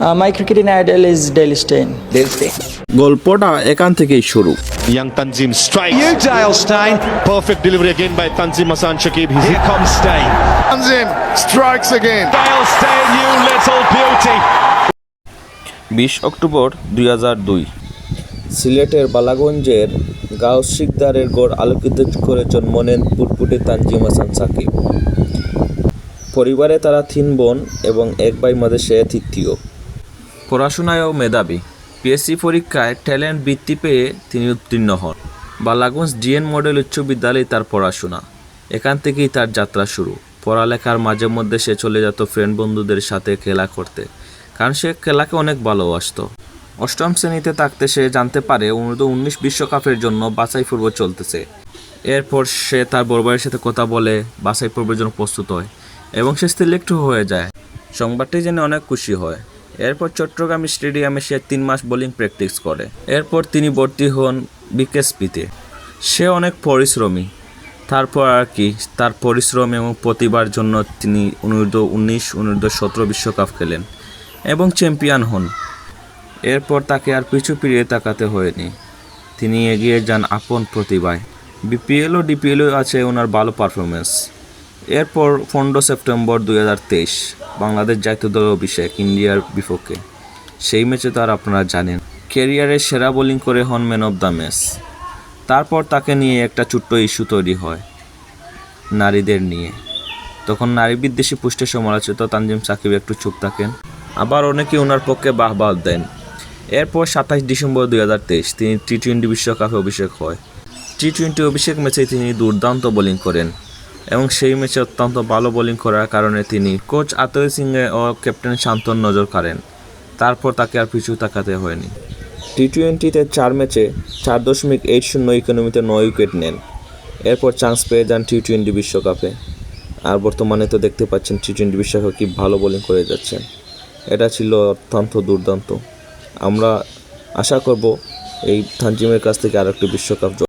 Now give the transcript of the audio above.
My cricket in idol is Dale Steyn Dale Steyn গল্পটা এখান থেকেই শুরু। Young Tanzim strike you Dale Steyn perfect delivery again by Tanzim Hasan Sakib he comes Steyn Tanzim strikes again Dale Steyn you little beauty 20 October 2002 সিলেটের বালাগঞ্জের Gauss শিকদারের গড় আলোকিত করে জন্ম নেন পুটপুটে তানজিম হাসান শাকিব পরিবারে তারা তিন বোন এবং এক ভাই মাঝে সে তৃতীয়। পড়াশোনায়ও মেধাবী। পিএসসি পরীক্ষায় ট্যালেন্ট বৃত্তি পেয়ে তিনি উত্তীর্ণ হন। বালাগঞ্জ ডিএন মডেল উচ্চ বিদ্যালয়ে তার পড়াশোনা। এখান থেকেই তার যাত্রা শুরু। পড়ালেখার মাঝে মধ্যে সে চলে যেত ফ্রেন্ড বন্ধুদের সাথে খেলা করতে, কারণ সে খেলাকে অনেক ভালোবাসতো। অষ্টম শ্রেণীতে থাকতে সে জানতে পারে অনূর্ধ্ব উনিশ বিশ্বকাপের জন্য বাছাই পর্ব চলতেছে। এরপর সে তার ভাইয়ের সাথে কথা বলে, বাছাই পর্বের জন্য প্রস্তুত হয় এবং সে সিলেক্ট হয়ে যায়। সংবাদটি জেনে অনেক খুশি হয়। এরপর চট্টগ্রাম স্টেডিয়ামে সে তিন মাস বোলিং প্র্যাকটিস করে। এরপর তিনি ভর্তি হন বিকেএসপিতে। সে অনেক পরিশ্রমী। তারপর আর কি, তার পরিশ্রম এবং প্রতিভার জন্য তিনি অনূর্ধ্ব উনিশ অনূর্ধ্ব সতেরো বিশ্বকাপ খেলেন এবং চ্যাম্পিয়ন হন। এরপর তাকে আর পিছু ফিরিয়ে তাকাতে হয়নি। তিনি এগিয়ে যান আপন প্রতিভায়। বিপিএল ও ডিপিএলও আছে ওনার ভালো পারফরমেন্স এরপর পনেরো সেপ্টেম্বর দুই হাজার তেইশ। বাংলাদেশ জাতীয় দল অভিষেক ইন্ডিয়ার বিপক্ষে। সেই ম্যাচে তো আর আপনারা জানেন ক্যারিয়ারে সেরা বোলিং করে হন ম্যান অফ দ্য ম্যাচ। তারপর তাকে নিয়ে একটা ছোট্ট ইস্যু তৈরি হয়, নারীদের নিয়ে। তখন নারী বিদ্বেষী পুষ্টের সমালোচিত তানজিম সাকিব একটু চুপ থাকেন। আবার অনেকে ওনার পক্ষে বাহবাহ দেন। এরপর সাতাশ ডিসেম্বর দুই হাজার তেইশ তিনি টি টোয়েন্টি বিশ্বকাপে অভিষেক হয়। টি টোয়েন্টি অভিষেক ম্যাচে তিনি দুর্দান্ত বোলিং করেন। এবং সেই ম্যাচে অত্যন্ত ভালো বোলিং করার কারণে তিনি কোচ আতরি সিংয়ে ও ক্যাপ্টেন শান্তন নজর কাড়েন। তারপর তাকে আর পিছু তাকাতে হয়নি। টি টোয়েন্টিতে চার ম্যাচে চার দশমিক এইট শূন্য ইকোনমিতে নয় উইকেট নেন। এরপর চান্স পেয়ে যান টি টোয়েন্টি বিশ্বকাপে। আর বর্তমানে তো দেখতে পাচ্ছেন টি টোয়েন্টি বিশ্বকাপে কি ভালো বোলিং করে যাচ্ছেন এটা ছিল অত্যন্ত দুর্দান্ত। আমরা আশা করব এই থানজিমের কাছ থেকে আর একটি বিশ্বকাপ